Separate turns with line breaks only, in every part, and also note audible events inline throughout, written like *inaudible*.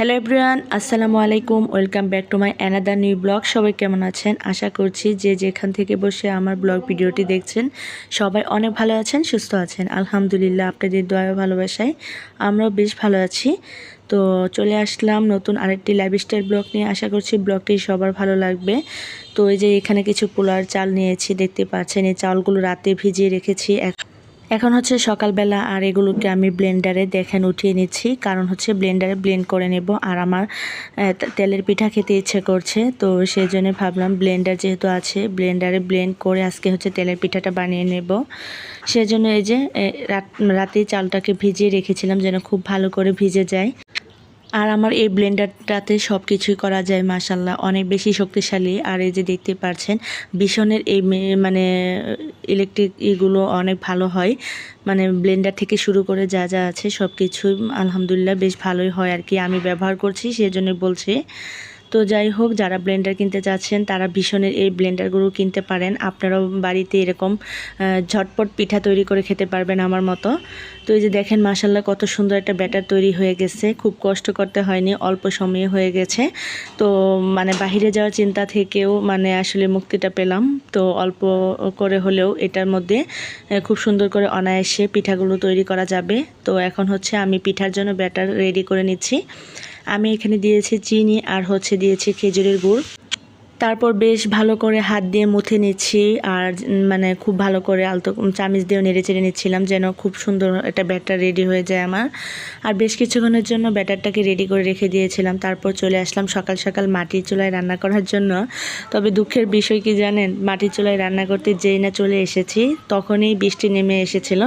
Hello everyone আসসালামু আলাইকুম welcome back to my another new blog সবাই কেমন আছেন? আশা করছি যে যেখান থেকে বসে আমার ব্লগ ভিডিওটি দেখছেন, সবাই অনেক ভালো আছেন, সুস্থ আছেন। আলহামদুলিল্লাহ, আপনাদের দয়া ভালোবাসায় আমরাও বেশ ভালো আছি। তো চলে আসলাম নতুন আরেকটি লাইফস্টাইল ব্লগ নিয়ে। আশা করছি ব্লগটি সবার ভালো লাগবে। তো এই যে এখানে কিছু পোলার চাল নিয়েছি, দেখতে পাচ্ছেন, এই চালগুলো রাতে ভিজিয়ে রেখেছি। এক- এখন হচ্ছে সকালবেলা আর এগুলোকে আমি ব্লেন্ডারে দেখেন উঠিয়ে নিচ্ছি। কারণ হচ্ছে ব্লেন্ডারে ব্লেন্ড করে নেব। আর আমার তেলের পিঠা খেতে ইচ্ছে করছে। তো সেই জন্য ভাবলাম ব্লেন্ডার যেহেতু আছে, ব্লেন্ডারে ব্লেন্ড করে আজকে হচ্ছে তেলের পিঠাটা বানিয়ে নেব। সেজন্য এই যে রাতে চালটাকে ভিজিয়ে রেখেছিলাম যেন খুব ভালো করে ভিজে যায়। আর আমার এই ব্লেন্ডারটাতে সব কিছুই করা যায় মাসাল্লাহ অনেক বেশি শক্তিশালী। আর এই যে দেখতে পাচ্ছেন, ভীষণের এই মানে ইলেকট্রিক ইগুলো অনেক ভালো হয়। মানে ব্লেন্ডার থেকে শুরু করে যা যা আছে সব কিছুই আলহামদুলিল্লাহ, বেশ ভালোই হয় আর কি। আমি ব্যবহার করছি সেজন্য বলছি। তো যাই হোক, যারা ব্লেন্ডার কিনতে চাচ্ছেন, তারা ভীষণের এই ব্লেন্ডারগুলো কিনতে পারেন। আপনারাও বাড়িতে এরকম ঝটপট পিঠা তৈরি করে খেতে পারবেন আমার মতো। তো এই যে দেখেন মাসাল্লাহ কত সুন্দর একটা ব্যাটার তৈরি হয়ে গেছে। খুব কষ্ট করতে হয়নি, অল্প সময়ে হয়ে গেছে। তো মানে বাহিরে যাওয়ার চিন্তা থেকেও মানে আসলে মুক্তিটা পেলাম। তো অল্প করে হলেও এটার মধ্যে খুব সুন্দর করে অনায়াসে পিঠাগুলো তৈরি করা যাবে। তো এখন হচ্ছে আমি পিঠার জন্য ব্যাটার রেডি করে নিচ্ছি। আমি এখানে দিয়েছি চিনি আর হচ্ছে দিয়েছি খেজুরের গুড়। তারপর বেশ ভালো করে হাত দিয়ে মুথে নিচ্ছি আর মানে খুব ভালো করে আলতো চামিচ দিয়েও নেড়ে চেড়ে নিচ্ছিলাম যেন খুব সুন্দর একটা ব্যাটার রেডি হয়ে যায় আমার। আর বেশ কিছুক্ষণের জন্য ব্যাটারটাকে রেডি করে রেখে দিয়েছিলাম। তারপর চলে আসলাম সকাল সকাল মাটির চুলায় রান্না করার জন্য। তবে দুঃখের বিষয় কি জানেন? মাটির চুলায় রান্না করতে যেই না চলে এসেছি, তখনই বৃষ্টি নেমে এসেছিল।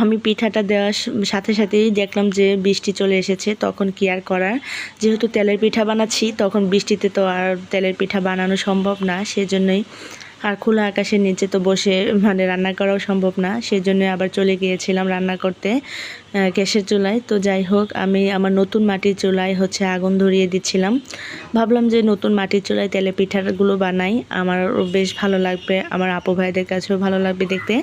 আমি পিঠাটা দেওয়ার সাথে সাথেই দেখলাম যে বৃষ্টি চলে এসেছে, তখন কি আর করার? যেহেতু তেলের পিঠা বানাচ্ছি, তখন বৃষ্টিতে তো আর তেলের পিঠা বানানো সম্ভব না, সেজন্যই আর খোলা আকাশের নিচে তো বসে মানে রান্না করাও সম্ভব না সেজন্য আবার চলে গিয়েছিলাম রান্না করতে গ্যাসের চুলায়। তো যাই হোক, আমি আমার নতুন মাটির চুলায় হচ্ছে আগুন ধরিয়ে দিচ্ছিলাম। ভাবলাম যে নতুন মাটির চুলায় তেলে পিঠাগুলো বানাই, আমার বেশ ভালো লাগবে, আমার আপু ভাইদের কাছেও ভালো লাগবে দেখতে।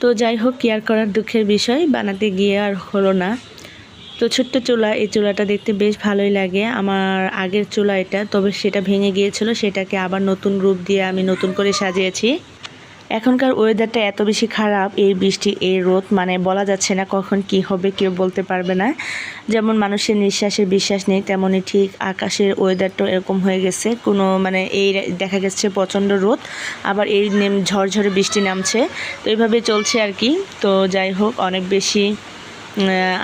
তো যাই হোক কেয়ার করার দুঃখের বিষয়, বানাতে গিয়ে আর হলো না। তো ছোট্ট চুলা, এই চুলাটা দেখতে বেশ ভালোই লাগে। আমার আগের চুলা এটা, তবে সেটা ভেঙে গিয়েছিল, সেটাকে আবার নতুন রূপ দিয়ে আমি নতুন করে সাজিয়েছি। এখনকার ওয়েদারটা এত বেশি খারাপ, এই বৃষ্টি, এই রোদ মানে বলা যাচ্ছে না কখন কি হবে, কেউ বলতে পারবে না। যেমন মানুষের নিঃশ্বাসের বিশ্বাস নেই তেমনই ঠিক আকাশের ওয়েদারটাও এরকম হয়ে গেছে। কোনো মানে এই দেখা গেছে প্রচণ্ড রোদ, আবার এই নেম ঝড়ঝড়ে বৃষ্টি নামছে। তো এইভাবে চলছে আর কি। তো যাই হোক, অনেক বেশি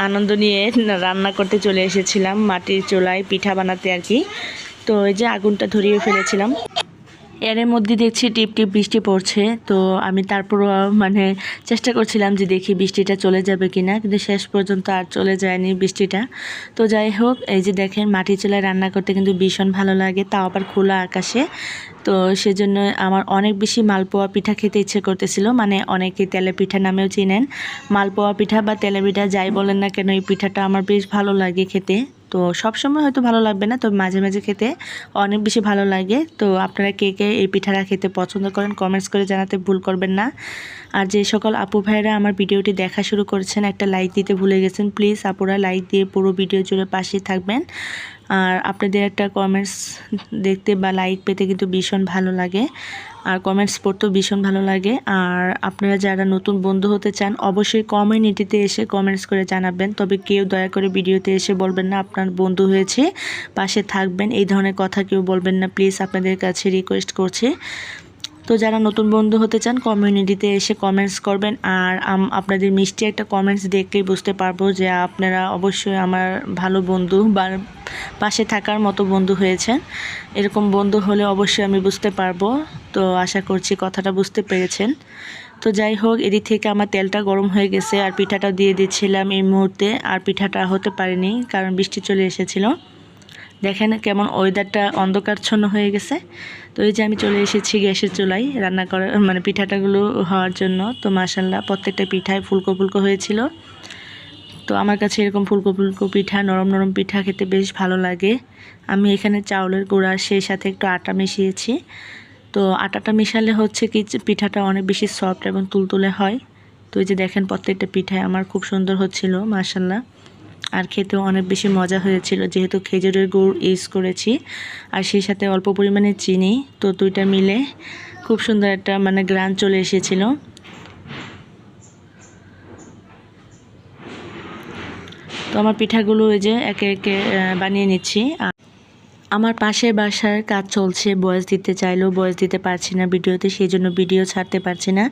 আনন্দ নিয়ে রান্না করতে চলে এসেছিলাম, মাটির চুলায় পিঠা বানাতে আর কি। তো এই যে আগুনটা ধরিয়ে ফেলেছিলাম। এর মধ্যে দেখছি টিপ টিপ বৃষ্টি পড়ছে, তো আমি তারপরও মানে চেষ্টা করছিলাম যে দেখি বৃষ্টিটা চলে যাবে কিনা, কিন্তু শেষ পর্যন্ত আর চলে যায়নি বৃষ্টিটা। তো যাই হোক, এই যে দেখেন মাটির চুলায় রান্না করতে কিন্তু ভীষণ ভালো লাগে, তাও আবার খোলা আকাশে। তো সেজন্য আমার অনেক বেশি মালপোয়া পিঠা খেতে ইচ্ছে করতেছিল। মানে অনেকে তেলে পিঠা নামেও চিনেন। মালপোয়া পিঠা বা তেলে পিঠা যাই বলেন না কেন, এই পিঠাটা আমার বেশ ভালো লাগে খেতে। তো সব সময় হয়তো ভালো লাগবে না তো মাঝে মাঝে খেতে অনেক বেশি ভালো লাগে। তো আপনারা কে কে এই পিঠাটা খেতে পছন্দ করেন কমেন্টস করে জানাতে ভুল করবেন না। আর যে সকল আপু ভাইরা আমার ভিডিওটি দেখা শুরু করেছেন, একটা লাইক দিতে ভুলে গেছেন প্লিজ আপুরা লাইক দিয়ে পুরো ভিডিও জুড়ে পাশে থাকবেন। আর আপনাদের একটা কমেন্টস দেখতে বা লাইক পেতে কিন্তু ভীষণ ভালো লাগে। আর কমেন্টস পড়তেও ভীষণ ভালো লাগে। আর আপনারা যারা নতুন বন্ধু হতে চান, অবশ্যই কমিউনিটিতে এসে কমেন্টস করে জানাবেন। তবে কেউ দয়া করে ভিডিওতে এসে বলবেন না, আপনার বন্ধু হয়েছে, পাশে থাকবেন। এই ধরনের কথা কেউ বলবেন না। প্লিজ আপনাদের কাছে রিকোয়েস্ট করছি। তো যারা নতুন বন্ধু হতে চান কমিউনিটিতে এসে কমেন্টস করবেন। আর আপনাদের মিষ্টি একটা কমেন্টস দেখলেই বুঝতে পারব যে আপনারা অবশ্যই আমার ভালো বন্ধু বা পাশে থাকার মতো বন্ধু হয়েছেন। এরকম বন্ধু হলে অবশ্যই আমি বুঝতে পারব। তো আশা করছি কথাটা বুঝতে পেরেছেন। তো যাই হোক, এদিক থেকে আমার তেলটা গরম হয়ে গেছে আর পিঠাটা দিয়ে দিচ্ছিলাম এই মুহূর্তে। আর পিঠাটা হতে পারেনি, কারণ বৃষ্টি চলে এসেছিল। দেখেন কেমন ওয়েদারটা অন্ধকারচ্ছন্ন হয়ে গেছে। তো এই যে আমি চলে এসেছি গ্যাসের চুলাই রান্না করার মানে পিঠাটাগুলো হওয়ার জন্য। তো মাসাল্লাহ প্রত্যেকটা পিঠায় ফুলকো ফুলকো হয়েছিল। তো আমার কাছে এরকম ফুলকো ফুলকো পিঠা, নরম নরম পিঠা খেতে বেশ ভালো লাগে। আমি এখানে চাউলের গুঁড়া, সেই সাথে একটু আটা মিশিয়েছি। তো আটাটা মিশালে হচ্ছে কি পিঠাটা অনেক বেশি সফট এবং তুলতুলে হয়। তো এই যে দেখেন প্রত্যেকটা পিঠায় আমার খুব সুন্দর হচ্ছিল মাসাল্লাহ আর খেতে অনেক বেশি মজা হয়েছিল। যেহেতু খেজুরের গুড় ইউজ করেছি, আর সেই সাথে অল্প পরিমাণে চিনি, তো দুইটা মিলে খুব সুন্দর একটা মানে গ্রান চলে এসেছিল। তো আমার পিঠাগুলো ওই যে একে একে বানিয়ে নিচ্ছি। আমার পাশের বাসার কাজ চলছে, বয়স দিতে চাইলেও বয়স দিতে পারছি না ভিডিওতে সেই জন্য ভিডিও ছাড়তে পারছি না।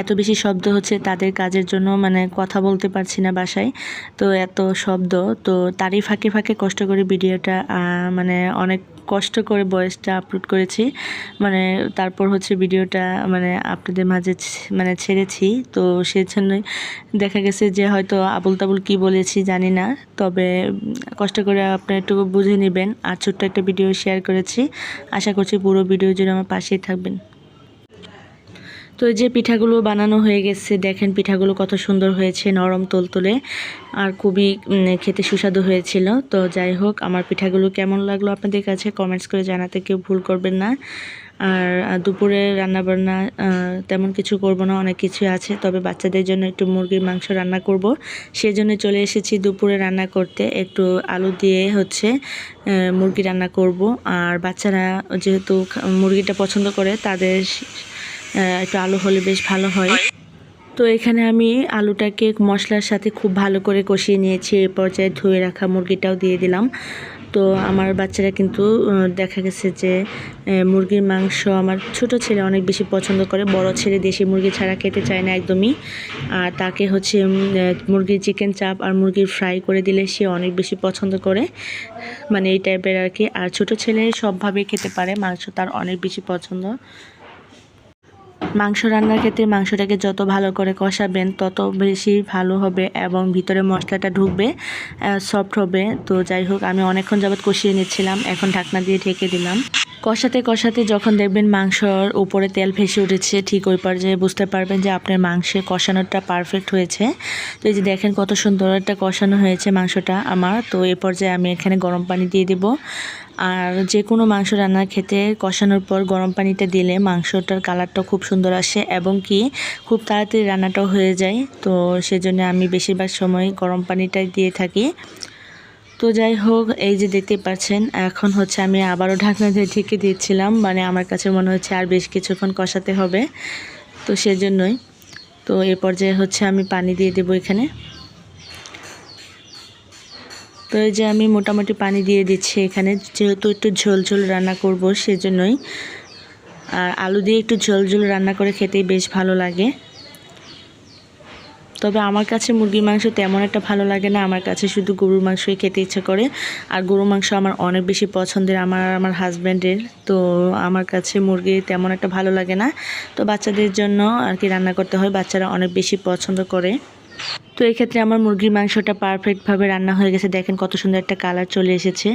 এত বেশি শব্দ হচ্ছে তাদের কাজের জন্য মানে কথা বলতে পারছি না বাসায়। তো এত শব্দ, তো তারই ফাঁকে ফাঁকে কষ্ট করে ভিডিওটা মানে অনেক কষ্ট করে বয়েসটা আপলোড করেছি। মানে তারপর হচ্ছে ভিডিওটা মানে আপনাদের মাঝে মানে ছেড়েছি। তো সেজন্যই দেখা গেছে যে হয়তো আবুল তাবুল কী বলেছি জানি না। তবে কষ্ট করে আপনারা একটু বুঝে নেবেন। আর ছোট্ট একটা ভিডিও শেয়ার করেছি। আশা করছি পুরো ভিডিও জুড়ে আমার পাশেই থাকবেন। তো এই যে পিঠাগুলো বানানো হয়ে গেছে, দেখেন পিঠাগুলো কত সুন্দর হয়েছে, নরম তোলতোলে আর খুবই খেতে সুস্বাদু হয়েছিল। তো যাই হোক, আমার পিঠাগুলো কেমন লাগল আপনাদের কাছে কমেন্টস করে জানাতে কেউ ভুল করবেন না। আর দুপুরে রান্নাবান্না তেমন কিছু করব না, অনেক কিছু আছে, তবে বাচ্চাদের জন্য একটু মুরগির মাংস রান্না করব। সেজন্য চলে এসেছি দুপুরে রান্না করতে, একটু আলু দিয়ে হচ্ছে মুরগি রান্না করব। আর বাচ্চারা যেহেতু মুরগিটা পছন্দ করে, তাদের একটু আলু হলে বেশ ভালো হয়। তো এখানে আমি আলুটাকে মশলার সাথে খুব ভালো করে কষিয়ে নিয়েছি। এই পর্যায়ে ধুয়ে রাখা মুরগিটাও দিয়ে দিলাম। তো আমার বাচ্চারা কিন্তু দেখা গেছে যে মুরগির মাংস আমার ছোট ছেলে অনেক বেশি পছন্দ করে। বড় ছেলে দেশি মুরগি ছাড়া খেতে চায় না একদমই। আর তাকে হচ্ছে মুরগির চিকেন চাপ আর মুরগির ফ্রাই করে দিলে সে অনেক বেশি পছন্দ করে। মানে এই টাইপের আর কি। আর ছোট ছেলে সবভাবে খেতে পারে। মাংস তার অনেক বেশি পছন্দ। মাংস রান্নার ক্ষেত্রে মাংসটাকে যত ভালো করে কষাবেন, তত বেশি ভালো হবে এবং ভিতরে মশলাটা ঢুকবে সফট হবে। তো যাই হোক, আমি অনেকক্ষণ যাবত কষিয়ে নিচ্ছিলাম, এখন ঢাকনা দিয়ে ঢেকে দিলাম। কষাতে কষাতে যখন দেখবেন মাংসর উপরে তেল ভেসে উঠেছে, ঠিক ওই পর্যায়ে বুঝতে পারবেন যে আপনার মাংসের কষানোটা পারফেক্ট হয়েছে। তো এই যে দেখেন কত সুন্দর একটা কষানো হয়েছে মাংসটা আমার। তো এই পর্যায়ে আমি এখানে গরম পানি দিয়ে দেব। আর যে কোনো মাংস রান্নার খেতে কষানোর পর গরম পানিটা দিলে মাংসটার কালারটা খুব সুন্দর আসে এবং কি খুব তাড়াতাড়ি রান্নাটাও হয়ে যায়। তো সেজন্য আমি বেশিরভাগ সময় গরম পানিটাই দিয়ে থাকি। তো যাই হোক, এই যে দেখতে পাচ্ছেন, এখন হচ্ছে আমি আবারও ঢাকনা দিয়ে ঢেকে দিয়েছিলাম। মানে আমার কাছে মনে হচ্ছে আর বেশ কিছুক্ষণ কষাতে হবে। তো সেজন্যই। তো এ পর্যায়ে হচ্ছে আমি পানি দিয়ে দেবো এখানে। তো এই যে আমি মোটামুটি পানি দিয়ে দিচ্ছি এখানে। যেহেতু একটু ঝোল ঝোল রান্না করব সেজন্যই। আর আলু দিয়ে একটু ঝোল ঝোল রান্না করে খেতেই বেশ ভালো লাগে। তবে আমার কাছে মুরগির মাংস তেমন একটা ভালো লাগে না। আমার কাছে শুধু গরুর মাংসই খেতে ইচ্ছে করে। আর গরুর মাংস আমার অনেক বেশি পছন্দের আমার আমার হাজব্যান্ডের। তো আমার কাছে মুরগি তেমন একটা ভালো লাগে না। তো বাচ্চাদের জন্য আর কি রান্না করতে হয়। বাচ্চারা অনেক বেশি পছন্দ করে। তো এই ক্ষেত্রে আমার মুরগির মাংসটা পারফেক্টভাবে রান্না হয়ে গেছে। দেখেন কত সুন্দর একটা কালার চলে এসেছে।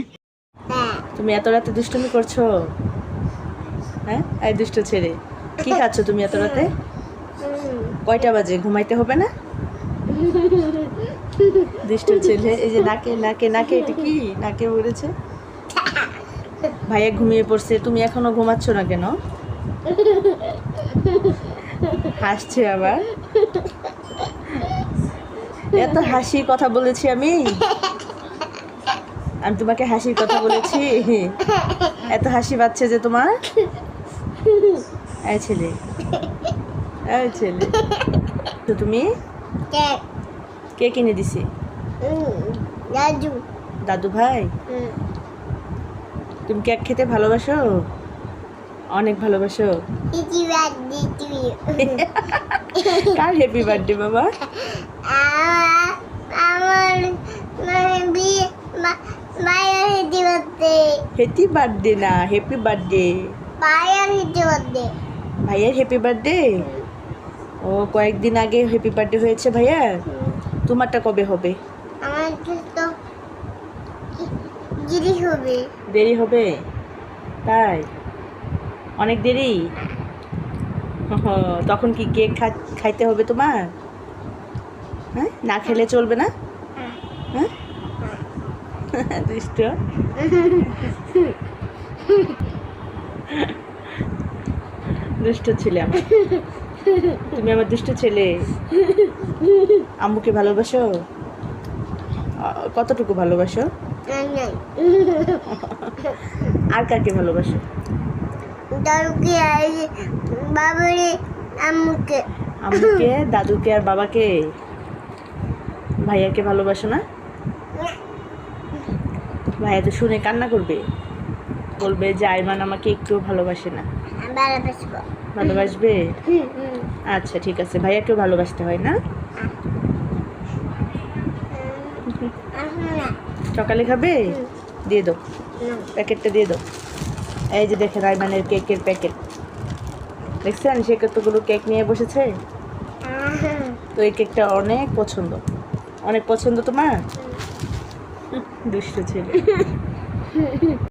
তুমি এত রাতে দুষ্টুমি করছ? হ্যাঁ? এই দুষ্ট ছেড়ে কি খাচ্ছ তুমি এত রাতে? কয়টা বাজে? ঘুমাইতে হবে না? দুষ্ট ছেলে, এই যে নাকে নাকে নাকে, এটা কি? নাকে উড়েছে। ভাইয়া ঘুমিয়ে পড়ছে। তুমি এখনও ঘুমাচ্ছ না কেন? হাসছে আবার। এত হাসির কথা বলেছি আমি। আমি তোমাকে হাসির কথা বলেছি। এত হাসি পাচ্ছে যে তোমার। এই ছেলে। এই ছেলে। তো তুমি? কে? কিনে দিছে?
রাজু
দাদু। ভাই? তুমি কেক খেতে ভালোবাসো? অনেক ভালোবাসো। কার হ্যাপি বার্থডে বাবা? হ্যাপি বার্থডে না হ্যাপি বার্থডে ভাইয়ার হ্যাপি বার্থডে ও কয়েকদিন আগে হ্যাপি বার্থডে হয়েছে ভাইয়া? তোমারটা কবে হবে?
জিনিস হবে
দেরি হবে? তাই? অনেক দেরি? ওহো, তখন কি কেক খাইতে হবে তোমার? হ্যাঁ? না খেলে চলবে না? হ্যাঁ? *laughs* দুষ্ট। দুষ্ট ছেলে তুমি আমার দুষ্ট ছেলে। আম্মুকে ভালোবাসো? কতটুকু ভালোবাসো? আর কাকে ভালোবাসো?
দাদুকে আর বাবারে আম্মুকে।
আম্মুকে দাদুকে আর বাবাকে? ভাইয়াকে ভালোবাসো না? ভাইয়া তো শুনে কান্না করবে। বলবে যে আইমান আমাকে একটু ভালোবাসে না।
ভালোবাসবে।
আচ্ছা ঠিক আছে। ভাইয়াকেও ভালোবাসতে হয় না? সকালে খাবে? দিয়ে দাও।
না
প্যাকেটটা দিয়ে দাও। এই যে দেখেন আইমানের কেকের প্যাকেট। দেখছেন? সে কতগুলো কেক নিয়ে বসেছে? তো এই কেকটা অনেক পছন্দ। অনেক পছন্দ তোমার? দুষ্ট ছেলে। *laughs*